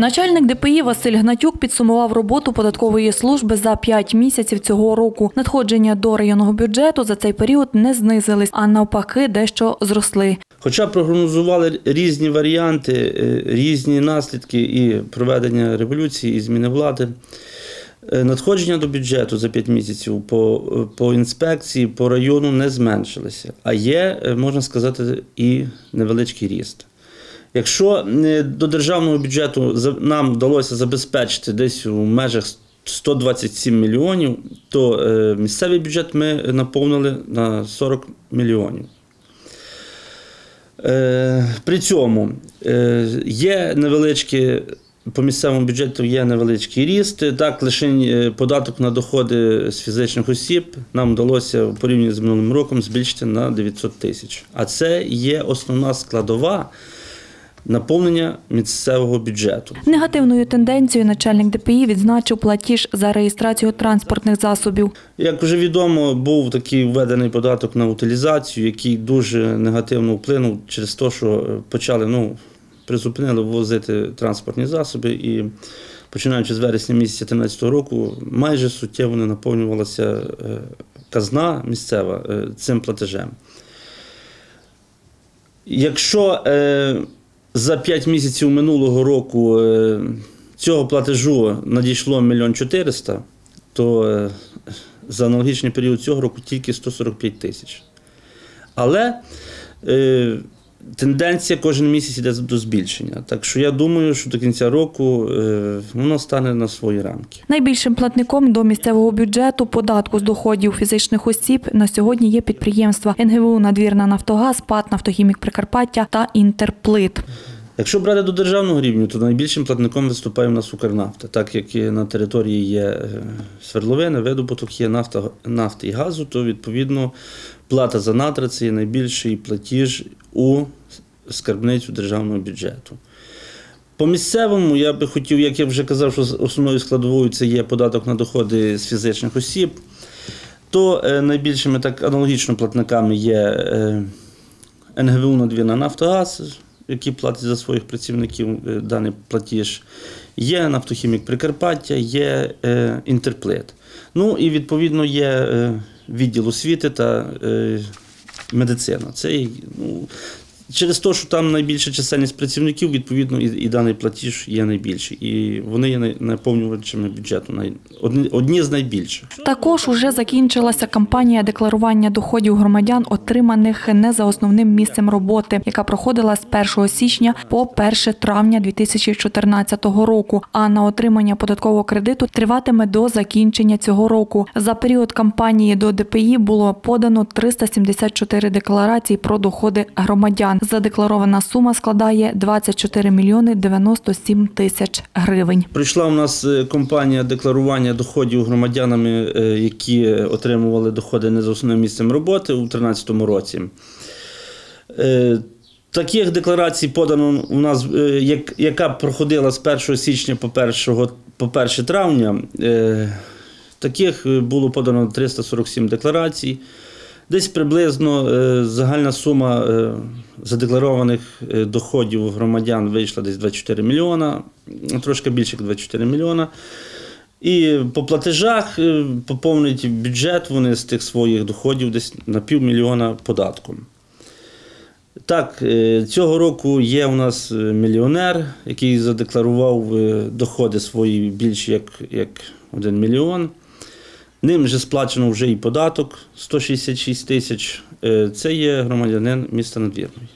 Начальник ДПІ Василь Гнатюк підсумував роботу податкової служби за 5 місяців цього року. Надходження до районного бюджету за цей період не знизились, а навпаки, дещо зросли. Хоча прогнозували різні варіанти, е, різні наслідки і проведення революції, і зміни влади. е, Надходження до бюджету за 5 місяців по, по інспекції по району не зменшилися, а є, е, можна сказати, і невеличкий ріст. Якщо е, до державного бюджету нам вдалося забезпечити десь у межах 127 мільйонів, то е, місцевий бюджет ми наповнили на 40 мільйонів. Е, При цьому є невеличкі, по місцевому бюджету є невеличкий ріст. Так, лише податок на доходи з фізичних осіб нам вдалося в порівнянні з минулим роком збільшити на 900 тисяч. А це є основна складова наповнення місцевого бюджету. Негативною тенденцією начальник ДПІ відзначив платіж за реєстрацію транспортних засобів. Як вже відомо, був такий введений податок на утилізацію, який дуже негативно вплинув через те, що е, почали ну, призупинили ввозити транспортні засоби, і починаючи з вересня місяця 2013 року, майже суттєво не наповнювалася е, казна місцева е, цим платежем. Якщо за 5 місяців минулого року е, цього платежу надійшло 1 мільйон 400, то е, за аналогічний період цього року тільки 145 тисяч. Але е, тенденція кожен місяць йде до збільшення. Так що я думаю, що до кінця року е, воно стане на свої рамки. Найбільшим платником до місцевого бюджету податку з доходів фізичних осіб на сьогодні є підприємства НГВУ «Надвірна Нафтогаз», ПАТ «Нафтохімік Прикарпаття» та «Інтерплит». Якщо брати до державного рівня, то найбільшим платником виступає в нас Укрнафта, так як на території є е, свердловини, видобуток є нафта, нафти і газу, то відповідно плата за надра це є найбільший платіж у скарбницю державного бюджету. По місцевому я би хотів, як я вже казав, що основною складовою це є податок на доходи з фізичних осіб, то е, найбільшими так аналогічно платниками є е, НГВУ «Надвірна Нафтогаз, які платять за своїх працівників е, даний платіж. Є нафтохімік Прикарпаття, є е, Інтерплит. Ну і відповідно є е, відділ освіти та медицина. Це ну, через те, що там найбільша чисельність працівників, відповідно, і, і даний платіж є найбільший. І вони є наповнювачами бюджету, одні, одні з найбільших. Також уже закінчилася кампанія декларування доходів громадян, отриманих не за основним місцем роботи, яка проходила з 1 січня по 1 травня 2014 року. А на отримання податкового кредиту триватиме до закінчення цього року. За період кампанії до ДПІ було подано 374 декларації про доходи громадян. Задекларована сума складає 24 мільйони 97 тисяч гривень. Прийшла у нас е, компанія декларування доходів громадянами, е, які отримували доходи не за основним місцем роботи у 2013 році. Е, Таких декларацій подано у нас, яка проходила з 1 січня по 1, по 1 травня. Таких було подано 347 декларацій. Десь приблизно загальна сума задекларованих е, доходів громадян вийшла десь 24 мільйона, трошки більше як 24 мільйона. І по платежах е, поповнюють бюджет вони з тих своїх доходів десь на півмільйона податком. Так, е, цього року є у нас мільйонер, який задекларував доходи свої більше як, як 1 мільйон. Ним вже сплачено вже і податок 166 тисяч. Е, Це є громадянин міста Надвірної.